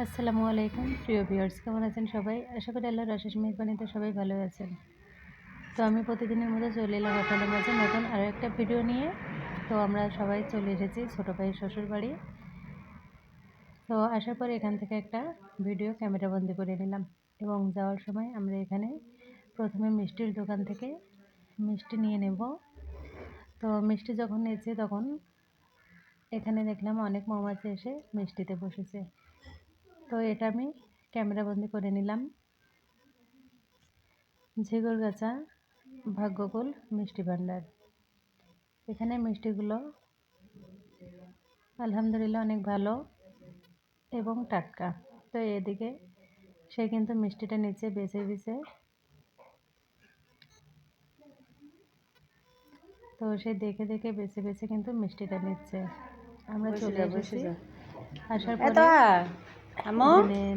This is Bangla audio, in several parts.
আসসালামু আলাইকুম। প্রিয় ভিউয়ার্স, কেমন আছেন সবাই? আশা করি আল্লাহর অশেষ মেহরবানিতে সবাই ভালো আছেন। তো আমি প্রতিদিনের মতো চলে এলাম আপনাদের মাঝে নতুন আরও একটা ভিডিও নিয়ে। তো আমরা সবাই চলে এসেছি ছোটো ভাইয়ের শ্বশুর বাড়ি। তো আসার পরে এখান থেকে একটা ভিডিও ক্যামেরা বন্দি করে নিলাম এবং যাওয়ার সময় আমরা এখানে প্রথমে মিষ্টির দোকান থেকে মিষ্টি নিয়ে নেব। তো মিষ্টি যখন নিয়েছে তখন এখানে দেখলাম অনেক মৌমাছি এসে মিষ্টিতে বসেছে। তো এটা আমি ক্যামেরা বন্দি করে নিলাম। ঝিগরগাছা ভাগ্যকুল মিষ্টি ভাণ্ডার। এখানে মিষ্টিগুলো আলহামদুলিল্লাহ অনেক ভালো এবং টাটকা। তো এদিকে সে কিন্তু মিষ্টিটা নিচে বেছে বেছে তো সে দেখে দেখে বেছে বেছে কিন্তু মিষ্টিটা নিচ্ছে। আমরা চলে এসেছি। আসার পরে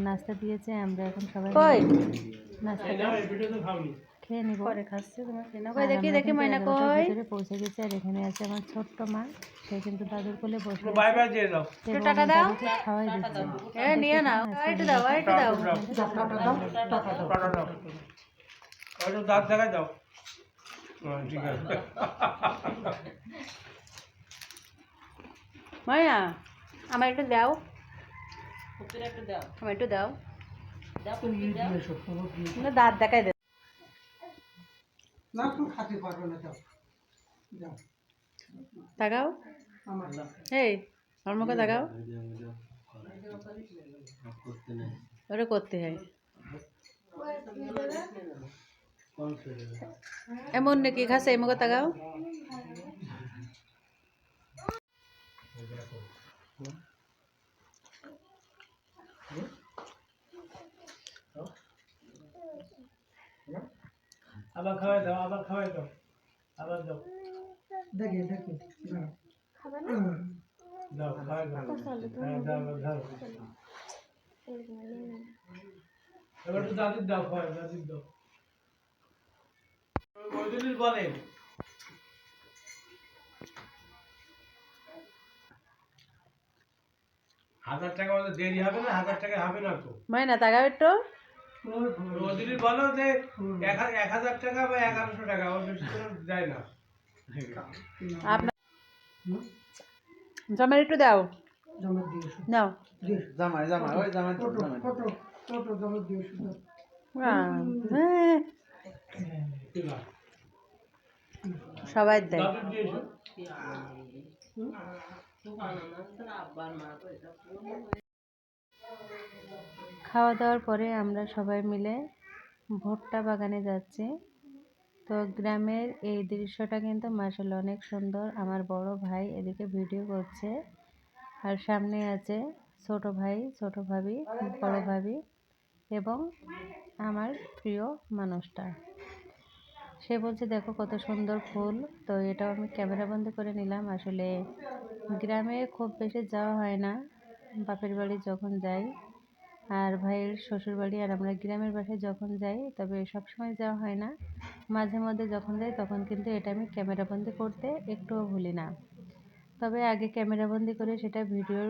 নাস্তা দিয়েছে আমরা এখন সবাই কই নাস্তাটা খেয়ে নিব পরে খাচ্ছি তোমার দেখি দেখি এগারোটার কই ভিতরে পৌঁছে গেছি আর এখানে আছে আমার ছোট্ট মা সে কিন্তু দাদুর কোলে বসে বাই বাই দিয়ে দাও এবং টাকা দাও। খাওয়াই দিচ্ছে নিয়ে নাও একটু দাও একটু দাও টাটা দাও ওই তো দাঁত দেখা দাও হ্যাঁ, ঠিক আছে ময়না আমার একটু দাও একটু দাও। না, দাঁত দেখাই দে। না তুমি খাতে পারবে না যাও। যাও। তাকাও এই আমার মুখে তাকাও ওটা করতে হয়। এমন নাকি খাসে এই মুখে তাকাও। আবার খাওয়াই দাও আবার খাওয়াই দাও আবার দাও। দেখি দেখি দাঁড়াও। দাও খাওয়াই দাও। হ্যাঁ দাও দাও। এবার তো দাদির দাও খাওয়াই দাদির দাও। ওই বলেন হাজার টাকা দেরি হবে না হাজার টাকা হবে না তো। ময়না তাকাও একটু। বলো যে এক হাজার টাকা বা এগারোশো টাকা ওর বেশি করে না। আপনার একটু দাও। নাও। জামাই জামাই ওই জামাই তো জমা দিয়ে এসো দাও। আহ, হ্যাঁ, খাওয়া দাওয়ার পরে আমরা সবাই মিলে ভুট্টা বাগানে যাচ্ছি। তো গ্রামের এই দৃশ্যটা কিন্তু মাসাল্লাহ অনেক সুন্দর। আমার বড় ভাই এদিকে ভিডিও করছে আর সামনে আছে ছোট ভাই, ছোট ভাবি, বড় ভাবি এবং আমার প্রিয় মানুষটা। সে বলছে, দেখো কত সুন্দর ফুল। তো এটাও আমি ক্যামেরা বন্দি করে নিলাম। আসলে গ্রামে খুব বেশি যাওয়া হয় না। বাপের বাড়ি যখন যাই আর ভাইয়ের শ্বশুর বাড়ি আর আমরা গ্রামের বাসায় যখন যাই, তবে সব সময় যাওয়া হয় না। মাঝে মধ্যে যখন যাই, তখন কিন্তু এটা আমি ক্যামেরাবন্দি করতে একটুও ভুলি না। তবে আগে ক্যামেরাবন্দি করে সেটা ভিডিওর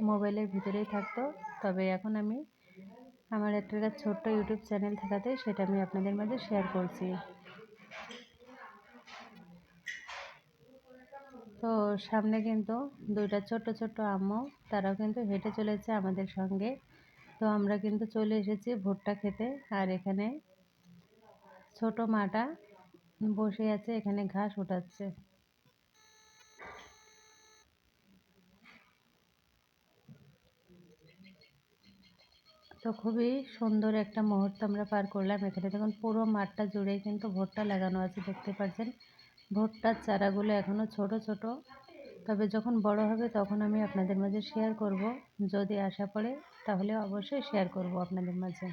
মোবাইলের ভিতরেই থাকতো। তবে এখন আমি আমার একটা ছোট্ট ইউটিউব চ্যানেল থাকাতে সেটা আমি আপনাদের মাঝে শেয়ার করছি। তো সামনে কিন্তু দুইটা ছোট্ট ছোট্ট আম্মু, তারাও কিন্তু হেঁটে চলেছে আমাদের সঙ্গে। তো আমরা কিন্তু চলে এসেছি ভুট্টা খেতে। আর এখানে ছোট মাটা বসে আছে, এখানে ঘাস উঠাচ্ছে। তো খুবই সুন্দর একটা মুহূর্ত আমরা পার করলাম। এখানে দেখুন, পুরো মাঠটা জুড়ে কিন্তু ভুট্টা লাগানো আছে, দেখতে পাচ্ছেন। ভুট্টার চারাগুলো এখনও ছোট ছোট। তবে যখন বড় হবে তখন আমি আপনাদের মাঝে শেয়ার করব। যদি আশা পড়ে তাহলে অবশ্যই শেয়ার করব আপনাদের মাঝে।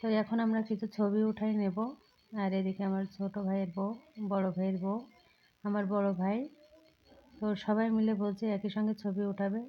তো এখন আমরা কিছু ছবি উঠাই নেব। আর এদিকে আমার ছোট ভাইয়ের বউ, বড় ভাইয়ের বউ, আমার বড় ভাই। তো সবাই মিলে বলছে একই সঙ্গে ছবি উঠাবে।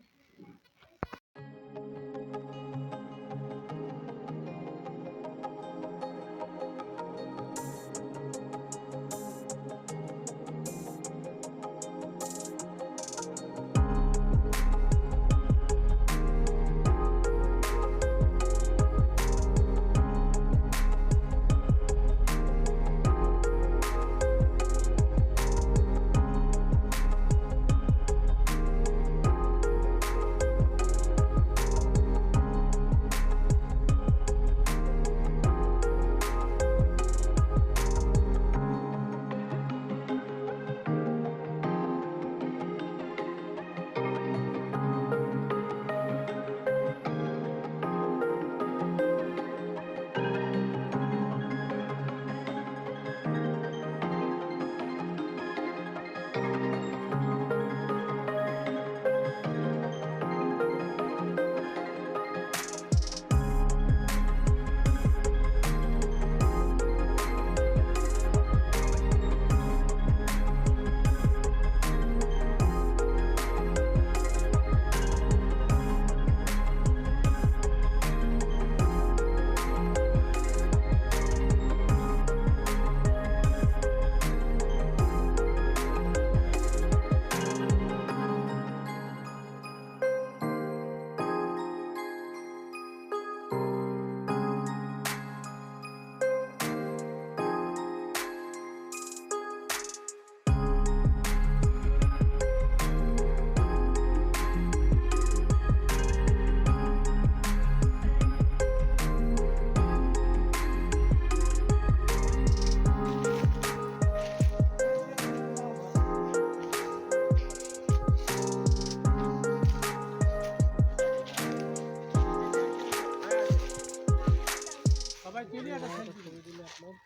loob.